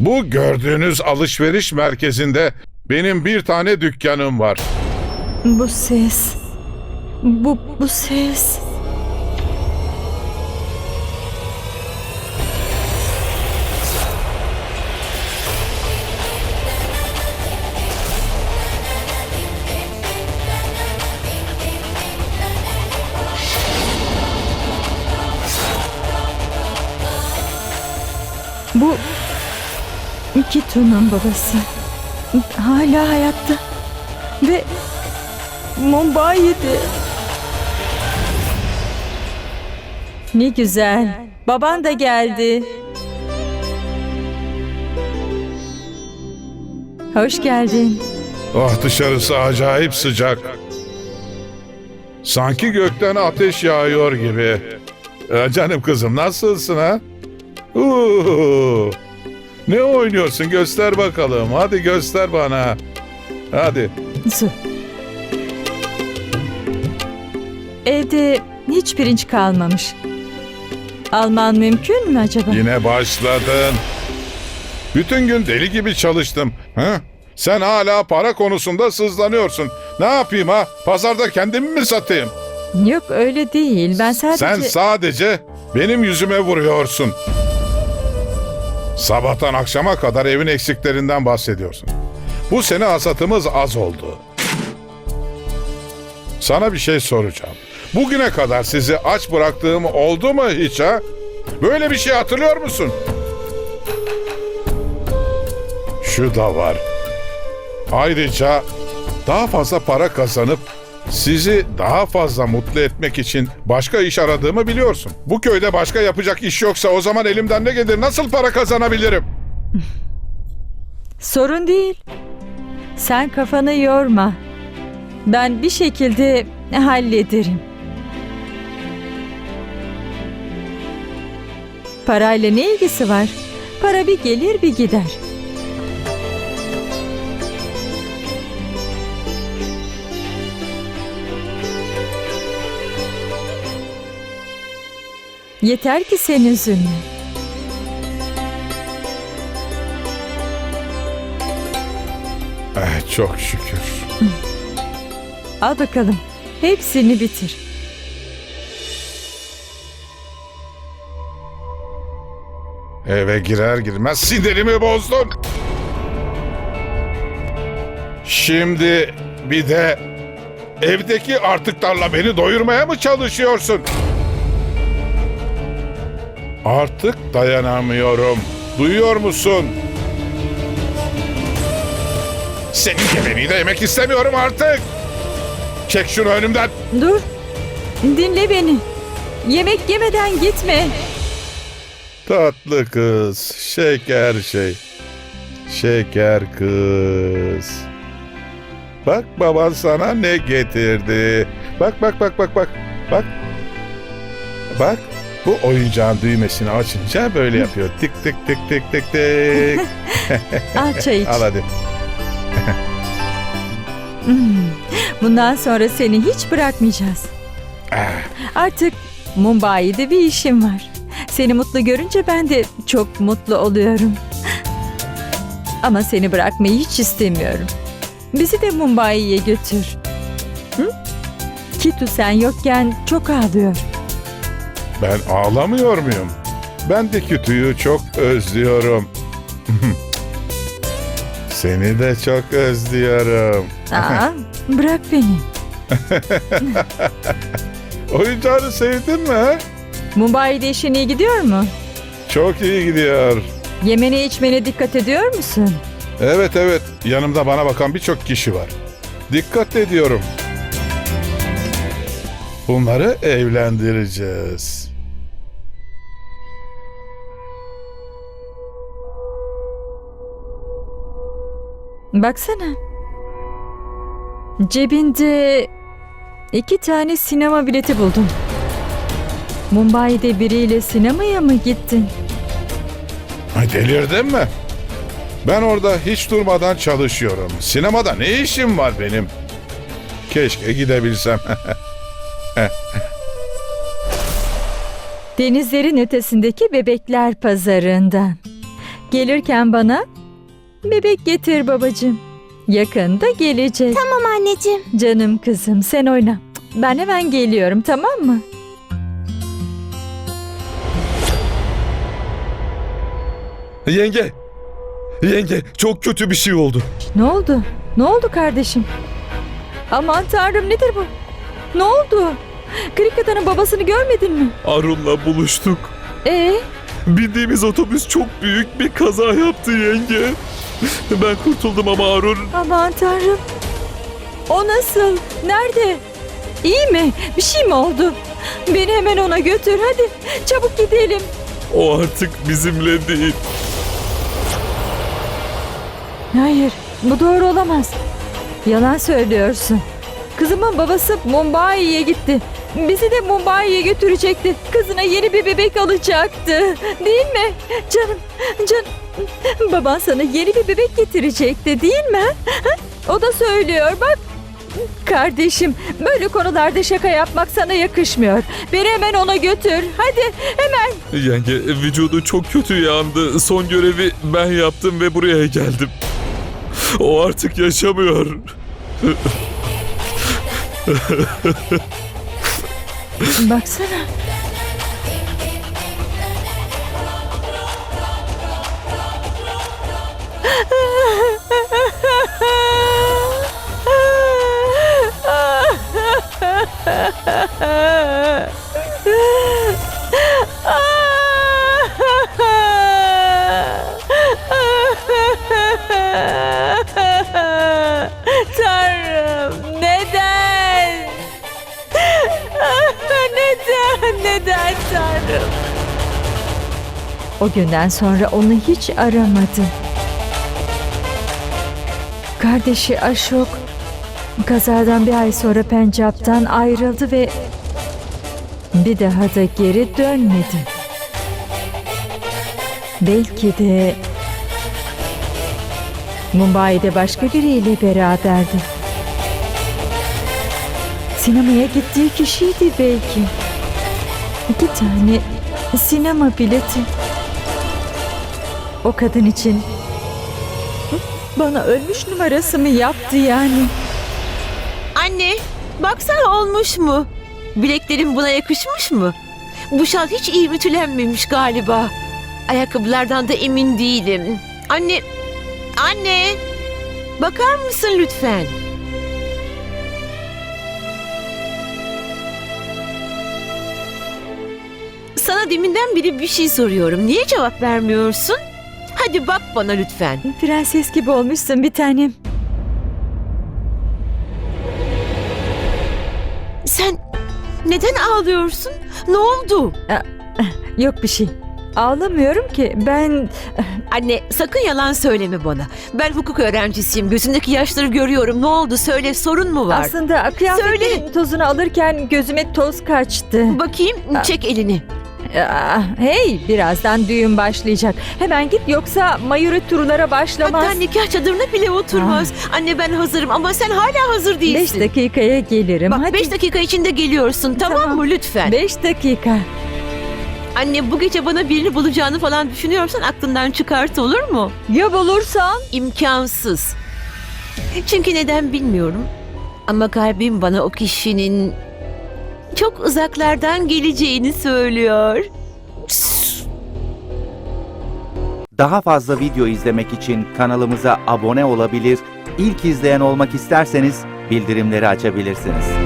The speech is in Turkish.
Bu gördüğünüz alışveriş merkezinde benim bir tane dükkanım var. Bu ses. Bu, bu ses. Kitu'nun babası. Hala hayatta. Ve Mumbai'de. Ne güzel. Baban da geldi. Hoş geldin. Ah dışarısı acayip sıcak. Sanki gökten ateş yağıyor gibi. Ee, canım kızım nasılsın ha? Uuu. Ne oynuyorsun göster bakalım. Hadi göster bana. Hadi. Su. Evde hiç pirinç kalmamış. Alman mümkün mü acaba? Yine başladın. Bütün gün deli gibi çalıştım. Ha? Sen hala para konusunda sızlanıyorsun. Ne yapayım ha? Pazarda kendimi mi satayım? Yok öyle değil. Ben sadece... Sen sadece benim yüzüme vuruyorsun. Sabahtan akşama kadar evin eksiklerinden bahsediyorsun. Bu sene hasatımız az oldu. Sana bir şey soracağım. Bugüne kadar sizi aç bıraktığım oldu mu hiç ha? Böyle bir şey hatırlıyor musun? Şu da var. Ayrıca daha fazla para kazanıp sizi daha fazla mutlu etmek için başka iş aradığımı biliyorsun. Bu köyde başka yapacak iş yoksa o zaman elimden ne gelir? Nasıl para kazanabilirim? Sorun değil. Sen kafanı yorma. Ben bir şekilde hallederim. Parayla ne ilgisi var? Para bir gelir bir gider. Yeter ki sen üzülme. Eh, çok şükür. Al bakalım. Hepsini bitir. Eve girer girmez sinirimi bozdun. Şimdi bir de evdeki artıklarla beni doyurmaya mı çalışıyorsun? Artık dayanamıyorum. Duyuyor musun? Senin geveliği de yemek istemiyorum artık. Çek şunu önümden. Dur. Dinle beni. Yemek yemeden gitme. Tatlı kız, şeker şey. Şeker kız. Bak baban sana ne getirdi. Bak bak bak bak bak. Bak. Bak. Bu oyuncağın düğmesini açınca böyle yapıyor. Tık tık tık tık tık tık. Al çay iç. Al hadi. Hmm. Bundan sonra seni hiç bırakmayacağız. Ah, Artık Mumbai'de bir işim var. Seni mutlu görünce ben de çok mutlu oluyorum. Ama seni bırakmayı hiç istemiyorum. Bizi de Mumbai'ye götür. Hı? Kitu sen yokken çok ağlıyor. Ben ağlamıyor muyum? Ben de kütüyü çok özlüyorum. Seni de çok özlüyorum. Aa, bırak beni. Oyuncağını sevdin mi? Mumbai'de işin iyi gidiyor mu? Çok iyi gidiyor. Yemene içmene dikkat ediyor musun? Evet evet yanımda bana bakan birçok kişi var. Dikkat ediyorum. Bunları evlendireceğiz. Baksana. Cebinde iki tane sinema bileti buldum. Mumbai'de biriyle sinemaya mı gittin? Ay, Delirdin mi? Ben orada hiç durmadan çalışıyorum. Sinemada ne işim var benim? Keşke gidebilsem. Denizlerin ötesindeki bebekler pazarından. Gelirken bana bebek getir babacığım. Yakında gelecek. Tamam anneciğim. Canım kızım sen oyna. Ben hemen geliyorum tamam mı? Yenge! Yenge çok kötü bir şey oldu. Ne oldu? Ne oldu kardeşim? Aman tanrım nedir bu? Ne oldu? Kriketa'nın babasını görmedin mi? Arun'la buluştuk. Ee, Bindiğimiz otobüs çok büyük bir kaza yaptı yenge. Ben kurtuldum ama Arun aman tanrım. O nasıl? Nerede? İyi mi? Bir şey mi oldu? Beni hemen ona götür hadi. Çabuk gidelim. o artık bizimle değil. Hayır, bu doğru olamaz. Yalan söylüyorsun. Kızımın babası Mumbai'ye gitti. Bizi de Mumbai'ye götürecekti. Kızına yeni bir bebek alacaktı. Değil mi? Canım, canım. Baban sana yeni bir bebek getirecekti değil mi? O da söylüyor bak. Kardeşim, böyle konularda şaka yapmak sana yakışmıyor. Beni hemen ona götür. Hadi hemen. Yenge vücudu çok kötü yandı. Son görevi ben yaptım ve buraya geldim. O artık yaşamıyor. Baksana. Tanrım neden? neden? Neden Tanrım? O günden sonra onu hiç aramadı. Kardeşi Aşok kazadan bir ay sonra Pencap'tan ayrıldı ve bir daha da geri dönmedi. Belki de Mumbai'de başka biriyle beraberdi. Sinemaya gittiği kişiydi belki. İki tane sinema bileti. O kadın için bana ölmüş numarası mı yaptı yani? Anne, baksana olmuş mu? Bileklerim buna yakışmış mı? Bu şal hiç iyi ütülenmemiş galiba. Ayakkabılardan da emin değilim. Anne, anne! Bakar mısın lütfen? Sana deminden beri bir şey soruyorum. Niye cevap vermiyorsun? Hadi bak bana lütfen. Prenses gibi olmuşsun bir tanem. Sen neden ağlıyorsun? Ne oldu? Yok bir şey. Ağlamıyorum ki. Ben Anne sakın yalan söyleme bana. Ben hukuk öğrencisiyim. Gözündeki yaşları görüyorum. Ne oldu? Söyle sorun mu var? aslında kıyafetlerin tozunu alırken gözüme toz kaçtı. Bakayım çek elini. Ah, hey birazdan düğün başlayacak. Hemen git yoksa mayuri turlara başlamaz. Hatta nikah çadırına bile oturmaz. Anne ben hazırım ama sen hala hazır Beş değilsin. dakikaya gelirim. Bak Hadi. 5 dakika içinde geliyorsun tamam, Tamam. mı lütfen? Beş dakika. Anne bu gece bana birini bulacağını falan düşünüyorsan aklından çıkart olur mu? Ya bulursan? İmkansız. Çünkü neden bilmiyorum. Ama kalbim bana o kişinin çok uzaklardan geleceğini söylüyor. Daha fazla video izlemek için kanalımıza abone olabilir, ilk izleyen olmak isterseniz bildirimleri açabilirsiniz.